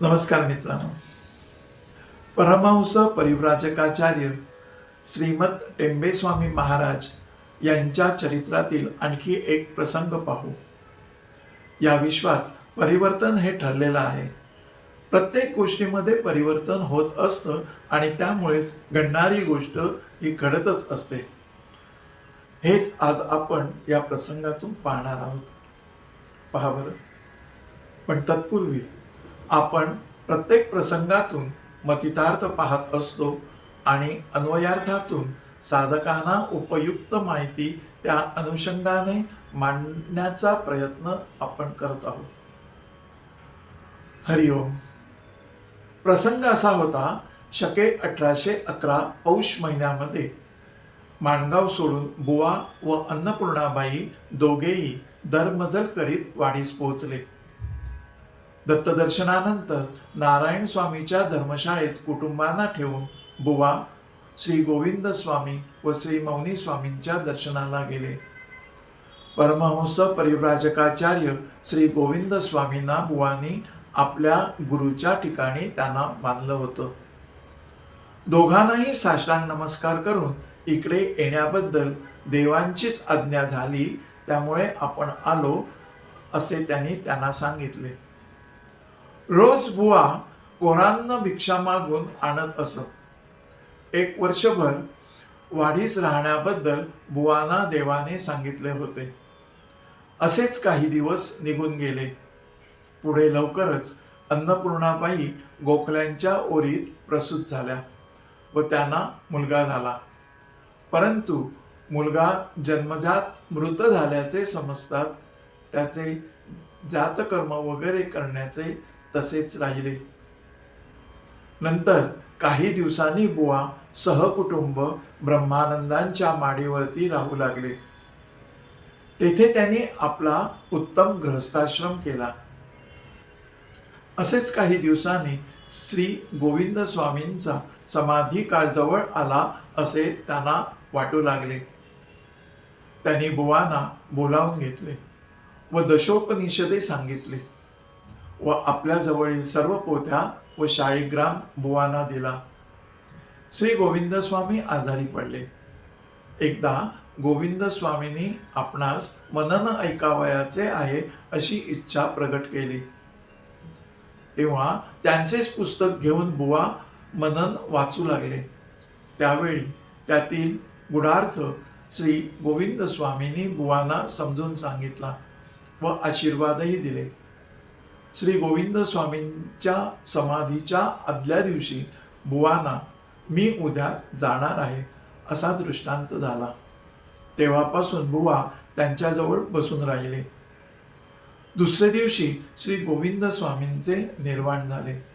नमस्कार मित्रांनो. परमहंस परिव्राजकाचार्य श्रीमत टेंबेस्वामी महाराज यांच्या चरित्रातील आणखी एक प्रसंग पाहू. या विश्वात परिवर्तन हे ठरलेलं आहे. प्रत्येक गोष्टीमध्ये परिवर्तन होत असतं आणि त्यामुळेच घडणारी गोष्ट ही घडतच असते. हेच आज आपण या प्रसंगातून पाहणार आहोत. पहा बरं. पण तत्पूर्वी आपण प्रत्येक प्रसंगातून मतितार्थ पाहत असतो आणि अन्वयार्थातून साधकांना उपयुक्त माहिती त्या अनुषंगाने मांडण्याचा प्रयत्न आपण करत आहोत. हरिओम प्रसंग असा होता शके अठराशे अकरा पौष महिन्यामध्ये माणगाव सोडून बुवा व अन्नपूर्णाबाई दोघेही दरमजल करीत वाढीस पोहोचले. दत्तदर्शनानंतर नारायण स्वामीच्या धर्मशाळेत कुटुंबांना ठेवून बुवा श्री गोविंद स्वामी व श्री मौनी स्वामींच्या दर्शनाला गेले. परमहंस परिव्राजकाचार्य श्री गोविंद स्वामींना बुवांनी आपल्या गुरुच्या ठिकाणी त्यांना मानलं होतं. दोघांनाही साष्टांग नमस्कार करून इकडे येण्याबद्दल देवांचीच आज्ञा झाली त्यामुळे आपण आलो असे त्यांनी त्यांना सांगितले. रोज बुवा पोरांना भिक्षा मागून आणत असत. एक वर्षभर वाढीस राहण्याबद्दल बुवांना देवाने सांगितले होते. असेच काही दिवस निघून गेले. पुढे लवकरच अन्नपूर्णाबाई गोखल्यांच्या ओरीत प्रसूत झाल्या व त्यांना मुलगा झाला. परंतु मुलगा जन्मजात मृत झाल्याचे समजतात. त्याचे जातकर्म वगैरे करण्याचे तसेच राहिले. नंतर काही दिवसांनी बुवा सहकुटुंब ब्रह्मानंदांच्या माडीवरती राहू लागले. तेथे त्यांनी आपला उत्तम गृहस्थाश्रम केला. असेच काही दिवसांनी श्री गोविंद स्वामींचा समाधी काळ जवळ आला असे त्यांना वाटू लागले. त्यांनी बुवांना बोलावून घेतले व दशोपनिषदे सांगितले. व आपल्या जवळील सर्व पोत्या व शाळीग्राम बुवांना दिला. श्री गोविंद स्वामी आजारी पडले. एकदा गोविंद स्वामींनी आपणास मनन ऐकावयाचे आहे अशी इच्छा प्रकट केली. तेव्हा त्यांचेच पुस्तक घेऊन बुवा मनन वाचू लागले. त्यावेळी त्यातील गुढार्थ श्री गोविंद स्वामींनी बुवांना समजून सांगितला व आशीर्वादही दिले. श्री गोविंद स्वामींच्या समाधीच्या आदल्या दिवशी बुवांना मी उद्या जाणार आहे असा दृष्टांत झाला. तेव्हापासून बुवा त्यांच्याजवळ बसून राहिले. दुसऱ्या दिवशी श्री गोविंद स्वामींचे निर्वाण झाले.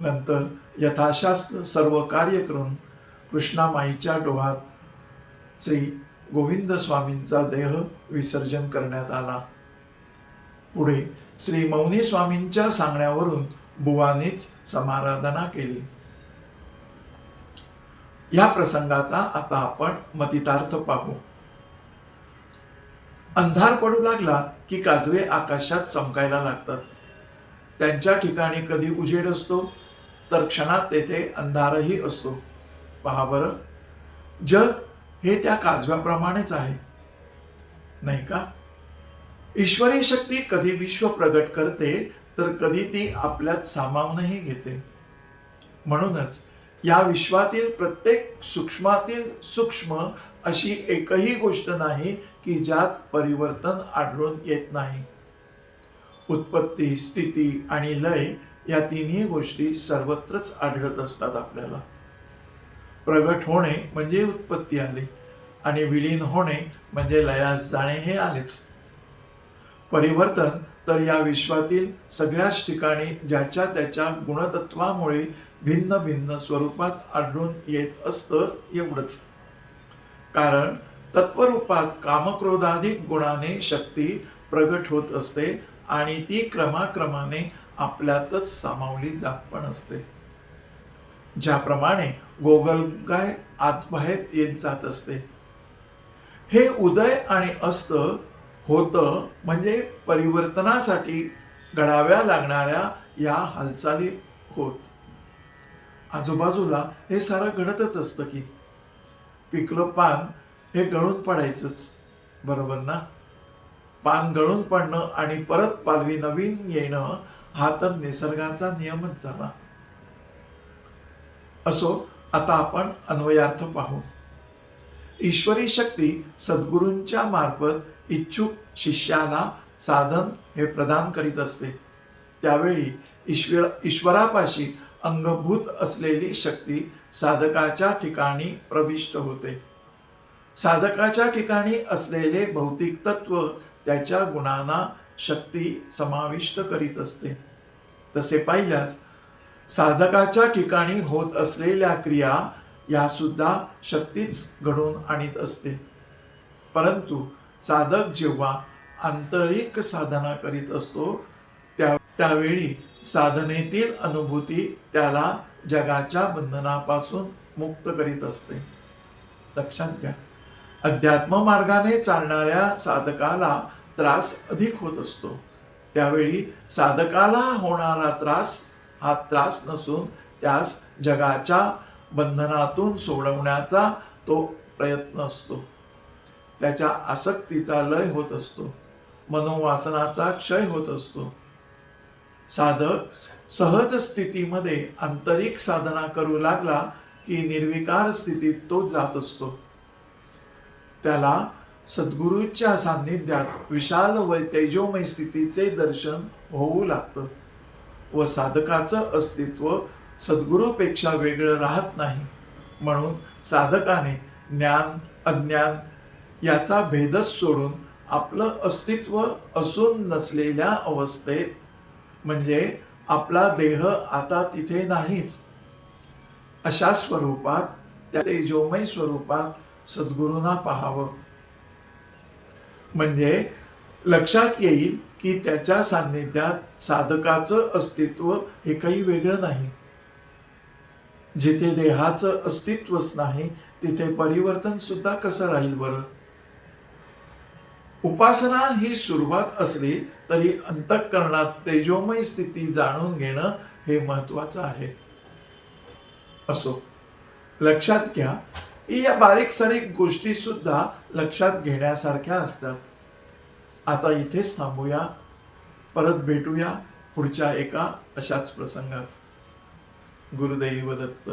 नंतर यथाशास्त्र सर्व कार्य करून कृष्णामाईच्या डोहात श्री गोविंद स्वामींचा देह विसर्जन करण्यात आला. पुढे श्री मौनी स्वामींच्या सांगण्यावरून बुवानीच समाराधना केली. या प्रसंगाचा आता आपण मतितार्थ पाहू. अंधार पडू लागला की काजवे आकाशात चमकायला लागतात. त्यांच्या ठिकाणी कधी उजेड असतो तर क्षणात तेथे अंधारही असतो. पहा बरं. जग हे त्या काजव्याप्रमाणेच आहे. नाही का? ईश्वरी शक्ती कधी विश्व प्रगट करते तर कधी ती आपल्यात सामावूनही घेते. म्हणूनच या विश्वातील प्रत्येक सूक्ष्मातील सूक्ष्म अशी एकही गोष्ट नाही की ज्यात परिवर्तन आढळून येत नाही. उत्पत्ती स्थिती आणि लय या तिन्ही गोष्टी सर्वत्रच आढळत असतात आपल्याला. प्रगट होणे म्हणजे उत्पत्ती आली आणि विलीन होणे म्हणजे लयास जाणे हे आलेच. परिवर्तन तर या विश्वातील सगळ्याच ठिकाणी ज्याच्या त्याच्या गुणतत्वामुळे भिन्न भिन्न स्वरूपात आढळून येत असतं एवढंच. कारण तत्वरूपात कामक्रोधाधिक गुणाने शक्ती प्रगट होत असते आणि ती क्रमाक्रमाने आपल्यातच सामावली जात पण असते. ज्याप्रमाणे गोगलगाय आतबाहेर येत जात असते. हे उदय आणि अस्त होतं म्हणजे परिवर्तनासाठी घडाव्या लागणाऱ्या या हालचाली होत. आजूबाजूला हे सारं घडतच असतं की पिकलं पान हे गळून पडायचंच बरोबर ना? पान गळून पडणं आणि परत पालवी नवीन येणं हा तर निसर्गाचा नियमच झाला. असो आता आपण अन्वयार्थ पाहू. ईश्वरी शक्ती सद्गुरूंच्या मार्फत इच्छुक शिष्याला साधन हे प्रदान करीत असते. त्यावेळी ईश्वर ईश्वरापाशी अंगभूत असलेली शक्ती साधकाच्या ठिकाणी प्रविष्ट होते. साधकाच्या ठिकाणी असलेले भौतिक तत्व त्याच्या गुणांना शक्ती समाविष्ट करीत असते. तसे पाहिल्यास साधकाच्या ठिकाणी होत असलेल्या क्रिया या सुद्धा शक्तीच घडून आणीत असते. परंतु साधक जेव्हा आंतरिक साधना करीत असतो त्या त्यावेळी साधनेतील अनुभूती त्याला जगाच्या बंधनापासून मुक्त करीत असते. लक्षात घ्या अध्यात्म मार्गाने चालणाऱ्या साधकाला त्रास अधिक होत असतो. त्यावेळी साधकाला होणारा त्रास हा त्रास नसून त्यास जगाच्या बंधनातून सोडवण्याचा तो प्रयत्न असतो. त्याच्या आसक्तीचा लय होत असतो. मनोवासनाचा क्षय होत असतो. साधक सहज स्थितीमध्ये आंतरिक साधना करू लागला की निर्विकार स्थितीत तो जात असतो. त्याला सद्गुरूच्या सान्निध्यात विशाल व तेजोमय स्थितीचे दर्शन होऊ लागतं व साधकाचं अस्तित्व सद्गुरूपेक्षा वेगळं राहत नाही. म्हणून साधकाने ज्ञान अज्ञान याचा भेदच सोडून आपलं अस्तित्व असून नसलेल्या अवस्थेत म्हणजे आपला देह आता तिथे नाहीच. अशा स्वरूपात त्या तेजोमय स्वरूपात सद्गुरूंना पाहावं. म्हणजे लक्षात येईल की त्याच्या सान्निध्यात साधकाचं अस्तित्व हे काही वेगळं नाही. जिथे देहाचं अस्तित्वच नाही तिथे परिवर्तन सुद्धा कसं राहील बरं? उपासना ही सुरुवात असली तरी अंतःकरणात तेजोमय स्थिती जाणून घेणं हे महत्वाचं आहे. असो लक्षात घ्या या बारीक सारीक गोष्टी सुद्धा लक्षात घेण्यासारख्या असतात. आता इथेच थांबूया. परत भेटूया पुढच्या एका अशाच प्रसंगात. गुरुदैव दत्त